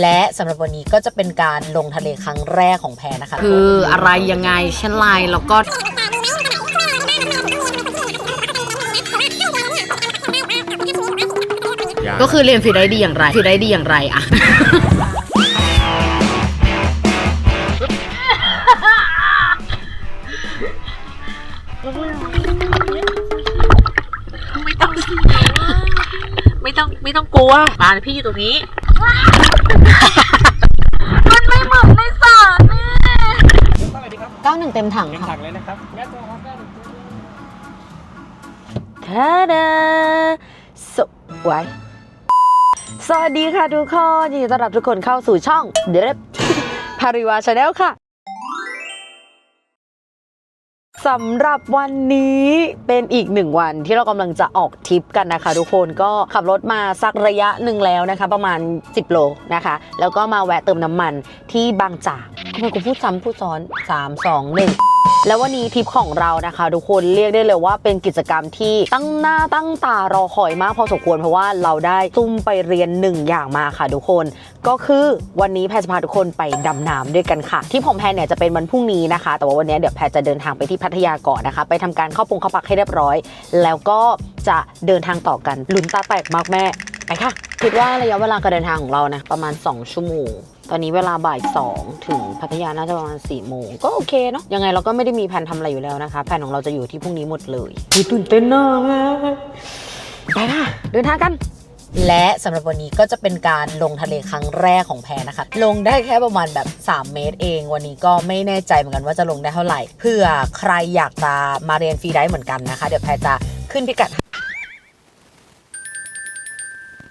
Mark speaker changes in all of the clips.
Speaker 1: และสำหรับวันนี้ก็จะเป็นการลงทะเลครั้งแรกของแพรนะคะ
Speaker 2: คืออะไรยังไงเช่นไรแล้วก็ ก็คือเรียนฟรีได้ดีอย่างไรฟรีได้ดีอย่างไรอะ
Speaker 3: ไม่ต้อง ไม่ต้องไม่ต้องกลัวมาพี่อยู่ตรงนี้ มันไม่เหมือนในสารนี่
Speaker 1: เก้าหนึ่งเต็มถังค่ะ
Speaker 4: ถังเลยนะครับ
Speaker 1: ทาดาสวยสวัสดีค่ะทุกคนยินดีต้อนรับทุกคนเข้าสู่ช่องเดรฟพาริวาชาแนลค่ะ สำหรับวันนี้เป็นอีกหนึ่งวันที่เรากำลังจะออกทริปกันนะคะ ทุกคนก็ขับรถมาสักระยะหนึ่งแล้วนะคะ ประมาณ 10 โลนะคะ แล้วก็มาแวะเติมน้ำมันที่บางจากทำไมกูพูดซ้ำพูดซ้อน 3 2 1แล้ววันนี้ทริปของเรานะคะ ทุกคนเรียกได้เลยว่าเป็นกิจกรรมที่ตั้งหน้าตั้งตารอคอยมากพอสมควรเพราะว่าเราได้ซุ่มไปเรียนหนึ่งอย่างมาค่ะทุกคน ก็คือวันนี้แพรจะพาทุกคนไปดำน้ำด้วยกันค่ะ ที่ผมแพรเนี่ยจะเป็นวันพรุ่งนี้นะคะ แต่ว่าวันนี้เดี๋ยวแพรจะเดินทางไปที่พัทยาก่อนนะคะ ไปทำการเข้าปงเข้าพักให้เรียบร้อย แล้วก็จะเดินทางต่อกันลุ้นตาแตกมากแม่ไปค่ะ คิดว่าระยะเวลาการเดินทางของเรานะประมาณ 2 ชั่วโมงตอนนี้เวลาบ่ายสองถึงพัทยาน่าจะประมาณ4ี่โมงก็โอเคเนาะยังไงเราก็ไม่ได้มีแผนทำอะไรอยู่แล้วนะคะแผนของเราจะอยู่ที่พรุ่งนี้หมดเลยอุ๊ยตื่นเต้นมากแม่ไปค่ะเดินทางกัน และสำหรับวันนี้ก็จะเป็นการลงทะเลครั้งแรกของแพรนะคะ ลงได้แค่ประมาณแบบ 3 เมตรเอง วันนี้ก็ไม่แน่ใจเหมือนกันว่าจะลงได้เท่าไหร่ เพื่อใครอยากจะมาเรียนฟรีได้เหมือนกันนะคะ เดี๋ยวแพรจะขึ้นพิกัด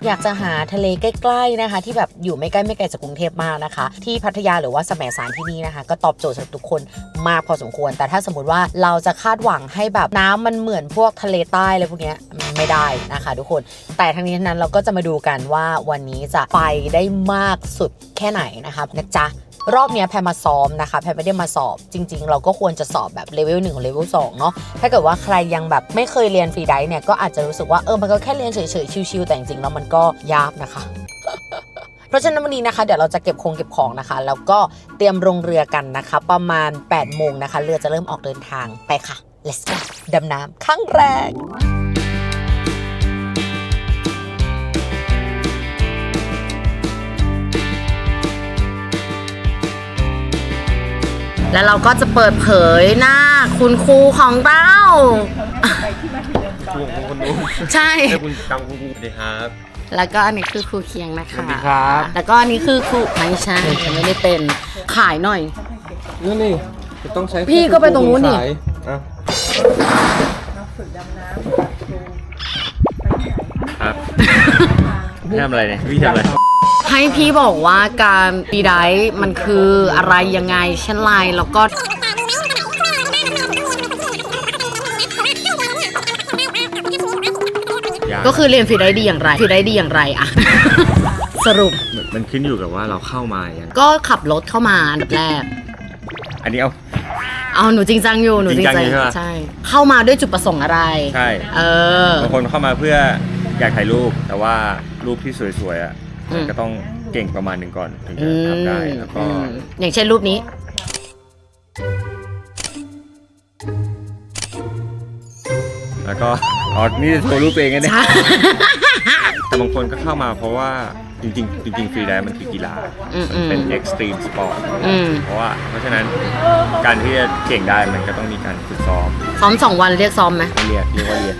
Speaker 1: อยากจะหาทะเลใกล้ๆนะคะ ที่แบบอยู่ไม่ใกล้ไม่ไกลจากกรุงเทพมากนะคะ ที่พัทยาหรือว่าสมสารที่นี่นะคะ ก็ตอบโจทย์สำหรับทุกคนมากพอสมควร แต่ถ้าสมมติว่าเราจะคาดหวังให้แบบน้ำมันเหมือนพวกทะเลใต้อะไรพวกนี้ไม่ได้นะคะ ทุกคน แต่ทั้งนี้ทั้งนั้นเราก็จะมาดูกันว่าวันนี้จะไปได้มากสุดแค่ไหนนะคะนะจ๊ะ รอบเนี้ยแพรมาซ้อมนะคะ แพรไม่ได้มาสอบ จริง ๆ เราก็ควรจะสอบแบบเลเวลหนึ่งเลเวลสองเนาะ ถ้าเกิดว่าใครยังแบบไม่เคยเรียนฟรีไดเนี่ยก็อาจจะรู้สึกว่าเออ มันก็แค่เรียนเฉยๆ ชิวๆ แต่จริงๆ แล้วมันก็ยากนะคะเพราะฉะนั้นวันนี้นะคะเดี๋ยวเราจะเก็บคงเก็บของนะคะ แล้วก็เตรียมลงเรือกันนะคะ ประมาณ8โมงนะคะ เรือจะเริ่มออกเดินทางไปค่ะ let's go ดำน้ำครั้งแรก
Speaker 2: แล้วเราก็จะเปิดเผยหน้าคุณครูของเรา
Speaker 4: คุณคนนู้น
Speaker 2: ใช่
Speaker 4: ให้คุณจำคุณครูสวัสดีครับ
Speaker 2: แล้วก็อันนี้คือครูเคียงนะคะ
Speaker 4: สวัสดีครับ
Speaker 2: แล้วก็อันนี้คือครูไม่ใช่ยังไม่ได้เป็นขายหน่อย
Speaker 4: นั่นนี่จะต้องใช้
Speaker 2: พี่ก็ไปตรงนู้นนี่
Speaker 4: สายอะครับพี่ทำอะไรเนี่ยพี่ทำอะไร
Speaker 2: ให้พี่บอกว่าการดีไดฟ์มันคืออะไรยังไงเช่นไรแล้วก็
Speaker 4: ยาก
Speaker 2: ก็คือเรียนฟรีได้ดีอย่างไรฟรีได้ดีอย่างไรอะสรุป
Speaker 4: มันขึ้นอยู่กับว่าเราเข้ามาอย่าง
Speaker 2: ก็ขับรถเข้ามาอันดับแรก
Speaker 4: อันนี้เอา
Speaker 2: เอาหนูจริงจังอยู่หนูจริง
Speaker 4: จริงจั
Speaker 2: จั
Speaker 4: ง
Speaker 2: ง
Speaker 4: อยู่ใช่ปะ
Speaker 2: ใช่ เข้ามาด้วยจุดประสงค์อะไร
Speaker 4: ใช่
Speaker 2: เออ
Speaker 4: บางคนเข้ามาเพื่ออยากถ่ายรูป แต่ว่ารูปที่สวยๆอะ
Speaker 2: อืม
Speaker 4: ก็ต้องเก่งประมาณหนึ่งก่อนถึง
Speaker 2: อื
Speaker 4: จะ
Speaker 2: ม
Speaker 4: ทำได้แล้วก็
Speaker 2: อืมอย่างเช่นรูปนี้
Speaker 4: แล้วก็ อ๋อนี่จะโชว์รูปตัวเองกันเนี่ย
Speaker 2: ใช่
Speaker 4: แต่บางคนก็เข้ามาเพราะว่า จริงๆจริงๆฟรีไดฟ์มันคือกีฬา
Speaker 2: อืม
Speaker 4: มันเป็น
Speaker 2: อืม
Speaker 4: เอ็กซ์ตรีมสปอร์ต
Speaker 2: อืม
Speaker 4: เพราะว่าเพราะฉะนั้นการที่จะเก่งได้มันก็ต้องมีการฝึกซ้อม
Speaker 2: ซ้อมสองวันเรียกซ้อมไหม
Speaker 4: ไม่เรียกเรียกว่าเรียน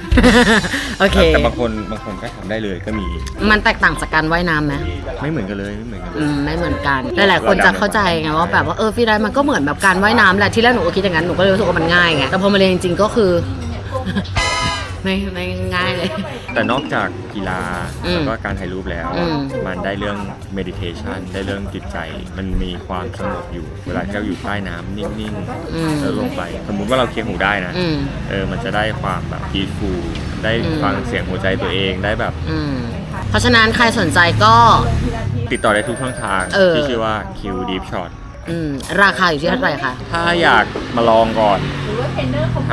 Speaker 2: โอเค
Speaker 4: แต่บางคนบางคนก็ทำได้เลยก็มี
Speaker 2: มันแตกต่างจากการว่ายน้ำไหม
Speaker 4: ไม่เหมือนกันเลยไม่เหมือนกันเล
Speaker 2: อื
Speaker 4: ย
Speaker 2: มไม่เหมือนกัน หลายๆคนจะเข้าใจไงว่าแบบว่าเออฟรีไดฟ์มันก็เหมือนแบบการว่ายน้ำแหละที่แรกหนูก็คิดอย่างนั้นหนูก็เลยรู้สึกว่ามันง่ายไงแต่พอมาเรียนจริงๆก็คือ ไม่ไม่ง่ายเลย
Speaker 4: แต่นอกจากกีฬา
Speaker 2: อืม
Speaker 4: แล้วก็การถ่ายรูปแล้ว
Speaker 2: อืม
Speaker 4: มันได้เรื่อง meditation ได้เรื่องจิตใจ มันมีความสงบอยู่ เวลาที่เราอยู่ใต้น้ำนิ่ง
Speaker 2: อืม
Speaker 4: ๆแล้วลงไป สมมุติว่าเราเคียงหูได้นะ
Speaker 2: อืม
Speaker 4: เออ มันจะได้ความแบบ peaceful ได้
Speaker 2: อืม
Speaker 4: ฟังเสียงหัวใจตัวเอง ได้แบบ
Speaker 2: อืมเพราะฉะนั้นใครสนใจก็
Speaker 4: ติดต่อได้ทุกช่องทาง
Speaker 2: เออ
Speaker 4: ที่ชื่อว่า Q Deep Shot
Speaker 2: อืมราคาอยู่ที่เท่าไหร่คะ
Speaker 4: ถ้าอยากมาลองก่อน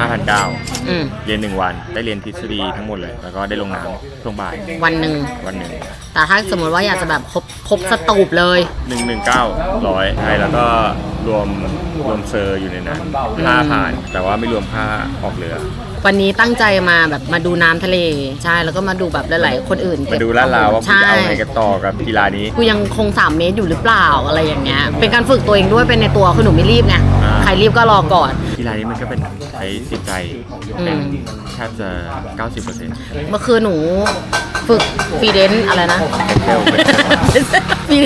Speaker 4: 5,900
Speaker 2: อืม
Speaker 4: เรียนหนึ่งวัน ได้เรียนทฤษฎีทั้งหมดเลย แล้วก็ได้ลงน้ำช่วงบ่าย
Speaker 2: วันหนึ่ง
Speaker 4: วันหนึ่ง
Speaker 2: แต่ถ้าสมมติว่าอยากจะแบบครบครบสตูปเลย
Speaker 4: หนึ่งหนึ่งเก้าร้อยใช่แล้วก็รวมรวมเซอร์อยู่ในนั้นค่าผ่าน แต่ว่าไม่รวมค่าออกเรือ
Speaker 2: วันนี้ตั้งใจมาแบบมาดูน้ำทะเล ใช่แล้วก็มาดูแบบหลายๆคนอื่น
Speaker 4: มาดูลาดราวว่าคุณ
Speaker 2: ใช่
Speaker 4: จะเอาไงกันต่อกับกีฬานี้
Speaker 2: กูยังคง 3 เมตรอยู่หรือเปล่าอะไรอย่างเงี้ยเป็นการฝึกตัวเองด้วยเป็นในตัวคือหนูไม่รีบไง
Speaker 4: อ่า
Speaker 2: ใครรีบก็รอก่อน
Speaker 4: กีฬานี้มันก็เป็นใช้จิตใจ
Speaker 2: อืม
Speaker 4: เป็นแทบจะ 90%
Speaker 2: เมื่อคืนหนูฝึกฟีเดนอะไรนะ
Speaker 4: เร็วไป
Speaker 2: ฟี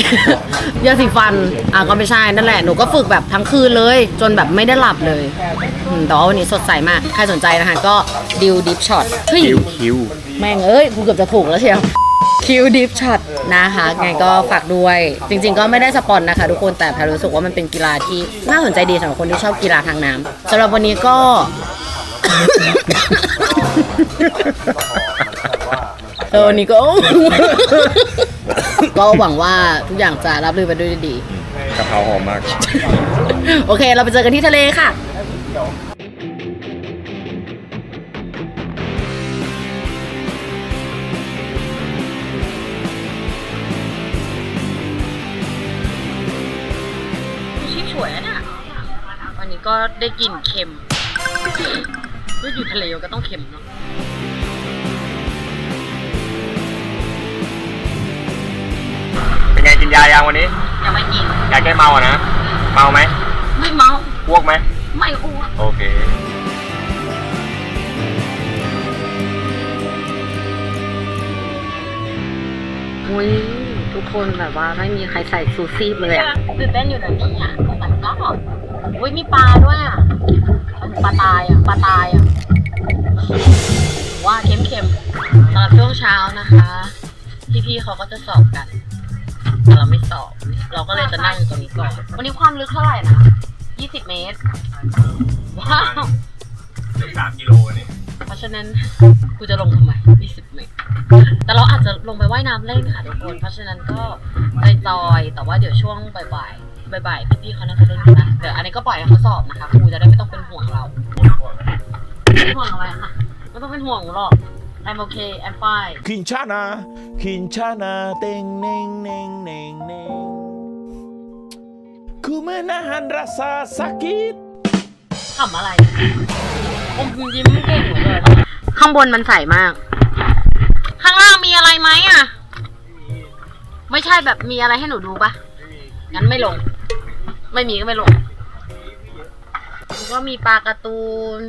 Speaker 2: ยาสีฟัน อะก็ไม่ใช่นั่นแหละ หนูก็ฝึกแบบทั้งคืนเลย จนแบบไม่ได้หลับเลยอืมแต่ว่าวันนี้สดใสมาก ใครสนใจนะคะ ก็ดิวดิฟช็อตเฮ้ย
Speaker 4: คิวคิว
Speaker 2: แม่งเอ้ยกูเกือบจะถูกแล้วเชียว คิวดิฟช็อตนะคะ ไงก็ฝากด้วย จริง ๆ ก็ไม่ได้สปอนนะคะ ทุกคนแต่แพรรู้สึกว่ามันเป็นกีฬาที่น่าสนใจดีสำหรับคนที่ชอบกีฬาทางน้ำสำหรับวันนี้ก็ เออวันนี้ก็ ก็หวังว่าทุกอย่างจะรับรื่นไปด้วยดี
Speaker 4: กะเพราหอมมาก
Speaker 2: โอเค เราไปเจอกันที่ทะเลค่ะ ก็ได้กลิ่นเค็มก็อยู่ทะเลก็ต้องเค็มเนาะ
Speaker 4: เป็นไงกินยายังวันนี้
Speaker 2: ยังไม่กิน
Speaker 4: ยาแก้เมาอะนะเมาไหม
Speaker 2: ไม่เมา
Speaker 4: อ้วกไหม
Speaker 2: ไม่อ้วก
Speaker 4: โอเค
Speaker 2: อุ้ยทุกคนแบบว่าไม่มีใครใส่ซูซี่เลยอะตื่นเต้นอยู่นะเนี่ยแต่ก็ อุ้ยมีปลาด้วยอะปลาตายอะปลาตายอะว่าเค็มๆตอนช่วงเช้านะคะพี่ๆเขาก็จะสอบกันแต่เราไม่สอบ เราก็เลยจะนั่งอยู่ตรงนี้ก่อนวันนี้ความลึกเท่าไหร่นะ20เมตรว้าว
Speaker 4: สามกิโลนี่
Speaker 2: เพราะฉะนั้นกูจะลงทำไม20เมตรแต่เราอาจจะลงไปว่ายน้ำเล่นค่ะทุกคน เพราะฉะนั้นก็จอยๆแต่ว่าเดี๋ยวช่วงบ่ายๆ บ่ายๆพี่ๆเขาน่าจะเล่นกันนะเดี๋ยวอันนี้ก็ปล่อยให้เขาสอบนะคะครูจะได้ไม่ต้องเป็นห่วงเราไม่ห่วงอะไรค่ะไม่ต้องเป็นห่วงหนูหรอก I'm okay I'm fine
Speaker 5: Quinchana, Quinchana, ting ning ning ning ning. Ku menahan rasa sakit.
Speaker 2: ขำอะไรอมยิ้มเก่งเหลือเกินข้างบนมันใสมาก ข้างล่างมีอะไรไหมอะ ไม่ใช่แบบมีอะไรให้หนูดูปะงั้นไม่ลง ไม่มีก็ไม่ลงแล้วก็มีปลาการ์ตูน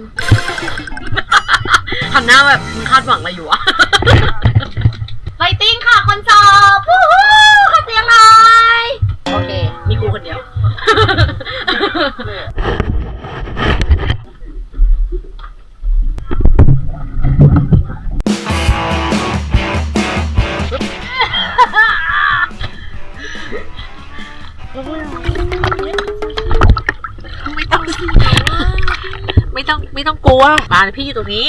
Speaker 2: ทำหน้าแบบมึงคาดหวังอะไรอยู่อะไลติ้งค่ะคนสอบวู้ฮู้ขอเสียงหน่อยโอเค มีกูคนเดียว
Speaker 3: ลัว มาพี่อยู่ตรงนี้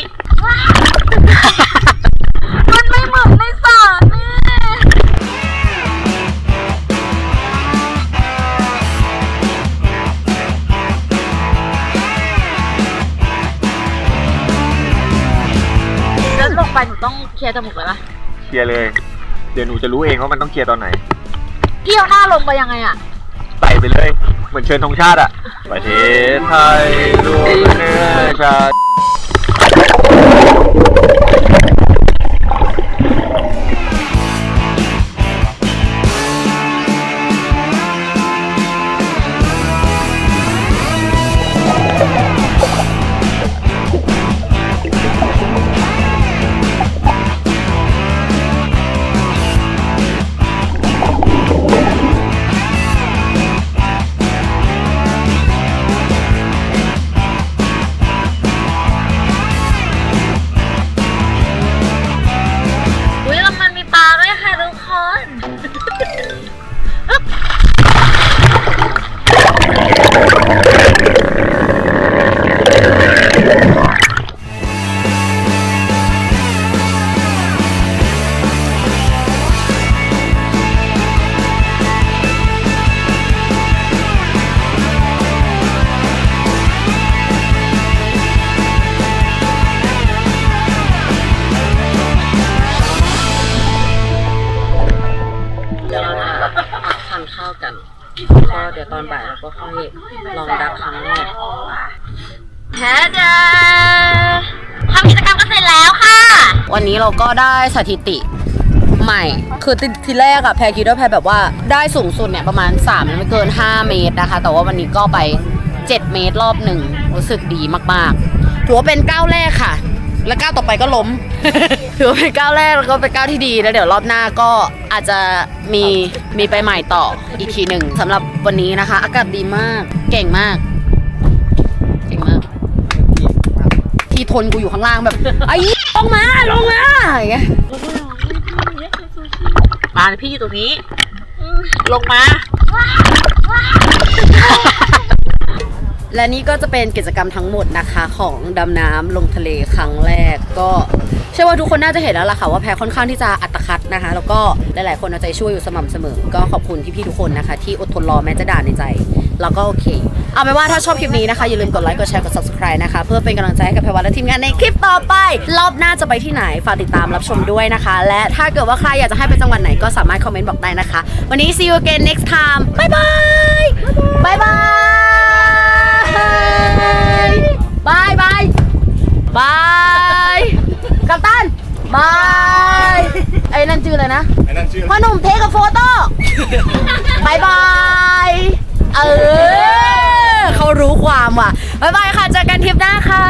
Speaker 2: มันไม่เหมือนในสารแม่แล้วลงไปหนูต้องเคลียร์จมูกเลยปะ
Speaker 4: เคลียร์เลย เดี๋ยวหนูจะรู้เองว่ามันต้องเคลียร์ตอนไหน
Speaker 2: เกี่ยวหน้าลงไปยังไงอะ
Speaker 4: ใส่ไปเลย เหมือนเชิญธงชาติอะประเทศไทยรวมเนื้อชาติ
Speaker 2: ก็ค่อยลองดับครั้งแรกแท้จ้าทำกิจกรรมก็เสร็จแล้วค่ะ
Speaker 1: วันนี้เราก็ได้สถิติใหม่ คือทีทีแรกอะแพรคิดว่าแพรแบบว่าได้สูงสุดเนี่ยประมาณ3ไม่เกิน 5 เมตรนะคะ แต่ว่าวันนี้ก็ไป 7 เมตรรอบหนึ่งรู้สึกดีมากๆถือว่าเป็นก้าวแรกค่ะ และก้าวต่อไปก็ล้ม ถือว่าเป็นก้าวแรกแล้วก็เป็นก้าวที่ดีแล้วเดี๋ยวรอบหน้าก็อาจจะมีมีไปใหม่ต่ออีกทีหนึ่งสำหรับวันนี้นะคะ อากาศดีมากเก่งมาก เก่งมาก ที่ทนกูอยู่ข้างล่างแบบไอ้ลงมาลงมาอย่างเงี้ย
Speaker 3: มาพี่อยู่ตรงนี้ ลงมา
Speaker 1: และนี่ก็จะเป็นกิจกรรมทั้งหมดนะคะของดำน้ำลงทะเลครั้งแรกก็เชื่อว่าทุกคนน่าจะเห็นแล้วล่ะค่ะว่าแพรค่อนข้างที่จะอัตคัดนะคะ แล้วก็หลายๆคนเอาใจช่วยอยู่สม่ำเสมอ ก็ขอบคุณพี่ๆทุกคนนะคะ ที่อดทนรอแม้จะด่าในใจ แล้วก็โอเค เอาเป็นว่าถ้าชอบคลิปนี้นะคะ อย่าลืมกดไลค์กดแชร์กด subscribe นะคะ เพื่อเป็นกำลังใจให้กับแพรวันและทีมงานในคลิปต่อไป รอบหน้าจะไปที่ไหนฝากติดตามรับชมด้วยนะคะ และถ้าเกิดว่าใครอยากจะให้ไปจังหวัดไหนก็สามารถคอมเมนต์บอกได้นะคะ วันนี้ see you again next time บ๊ายบายบ๊ายบายบายบายบายกัปตันบายไอ้นั่นชื่ออะไรนะ
Speaker 4: ไอ้นั่นชื่อ
Speaker 1: พ่อหนุ่มเทกับโฟโต้บายบายเออเขารู้ความว่ะบายบายค่ะเจอกันทริปหน้าค่ะ